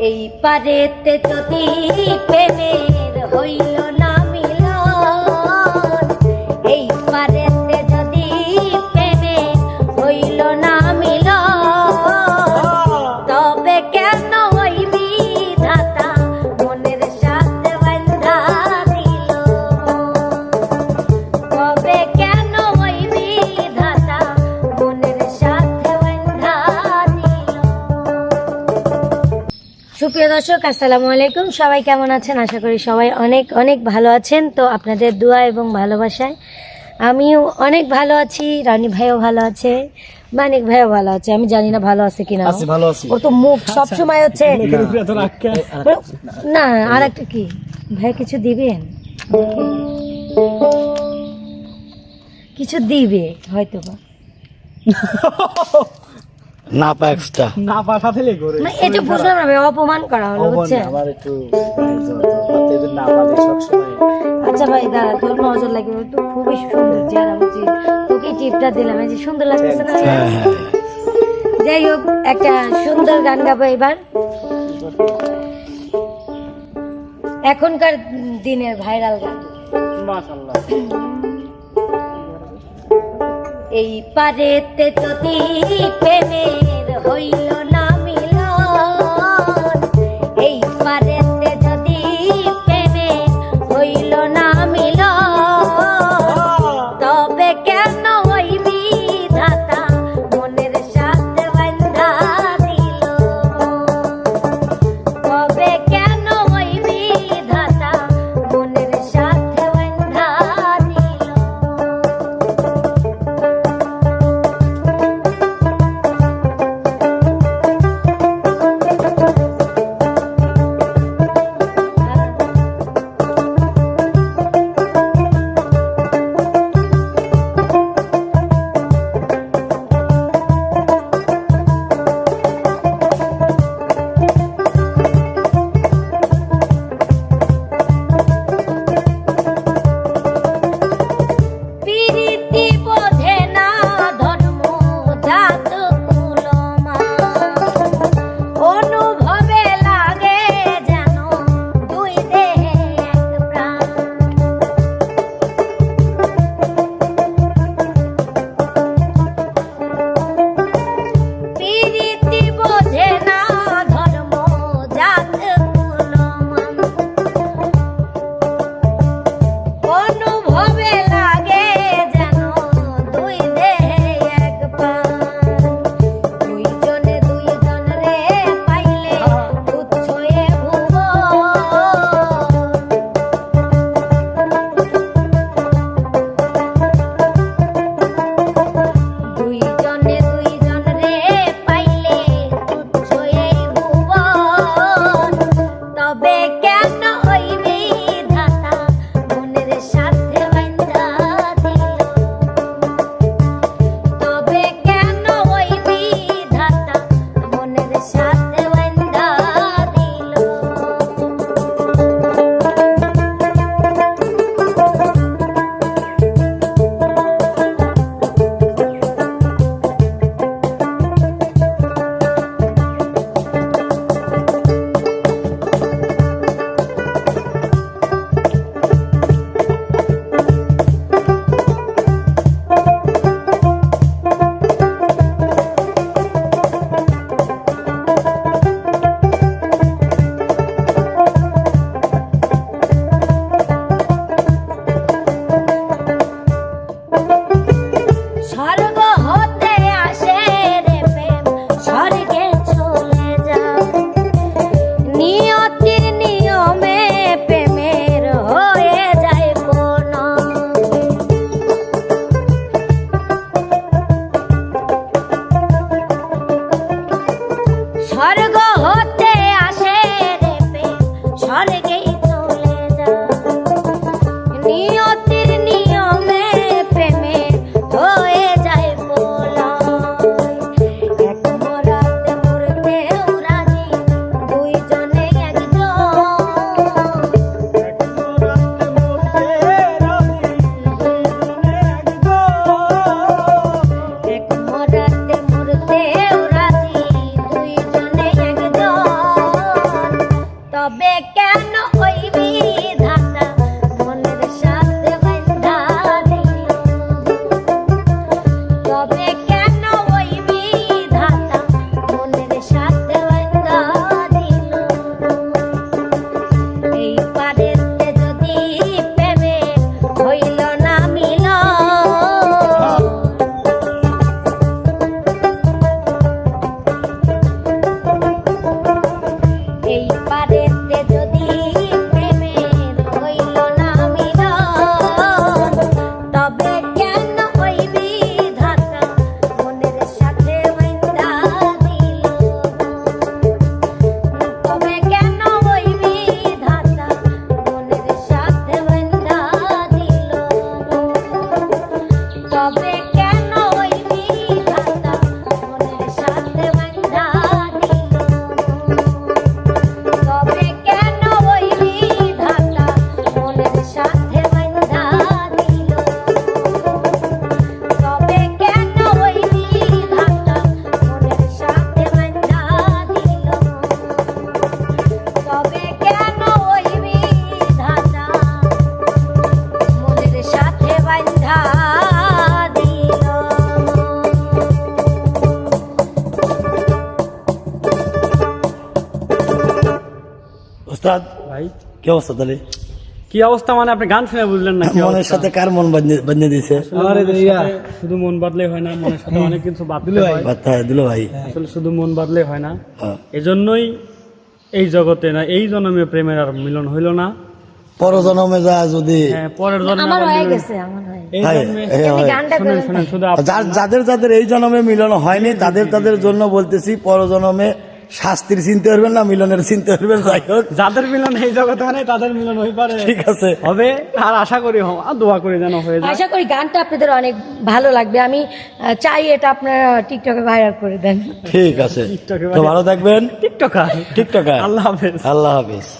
এই পারেতে যদি প্রেমের হইল না সুপ্রিয় দর্শক আসসালামু আলাইকুম। সবাই কেমন আছেন? আশা করি সবাই অনেক অনেক ভালো আছেন। তো আপনাদের দোয়া এবং ভালোবাসায় আমিও অনেক ভালো আছি রানী ভাইও ভালো আছে মানিক ভাইও ভালো আছে। আমি জানি না ভালো আছে কিনা। আছি ভালো আছি। ওর তো মুখ সব সময় হচ্ছে না। না আর একটা কি? ভাই কিছু দিবেন? কিছু দিবে হয়তো বা না পা এক্সট্রা না পাঠাতে করে। মানে এটা বুঝলাম না অপমান করা হলো বুঝছেন? আমার একটু এদের না পালে সবসময় আচ্ছা ভাই দাঁড়া তোর নজর লাগবে তো খুবই সুন্দর চেহারা বুঝছি তোকে টিপটা দিলাম এই যে সুন্দর লাগতেছে না? হ্যাঁ হ্যাঁ। যাই হোক একটা সুন্দর গান গাবো এবার। এখনকার দিনের ভাইরাল গান। মাশাআল্লাহ। এই পারেতে যদি প্রেমের হইল তবে কেন ওস্তাদ ভাই। কি অবস্থা তাহলে? কি অবস্থা মানে আপনি গান শুনে বুঝলেন না কি মনের সাথে কার মন বাঁধে সাথে শুধু মন বাদলে হয় না মনের সাথে অনেক কিছু বাদলে হয়। দিল ভাই। আসলে শুধু মন বাদলে হয় না। হ্যাঁ। এজন্যই এই জগতে না এই জন্মে প্রেমের আর মিলন হইল না। পরজনমে যা যদি হ্যাঁ হয়ে হয়ে হয়, হয়। যাদের যাদের এই জন্মে মিলন হয়নি তাদের তাদের জন্য বলতেছি পরজনমে শাস্তির চিনতে পারবেন না মিলনের চিনতে পারবেন যাই হোক। যাদের মিলন এই জগতে হয় নাই, তাদের মিলন হয়ে পারে। ঠিক আছে। হবে আর আশা করি হ- আর দোয়া করি যেন হয়ে যায়। আশা করি গানটা আপনাদের অনেক ভালো লাগবে। আমি চাই এটা আপনারা টিকটকে ভাইরাল করে দেন। ঠিক আছে। টিকটকে তো ভালো থাকবেন। টিকটকার। টিকটকার। আল্লাহ হাফেজ। আল্লাহ হাফিজ।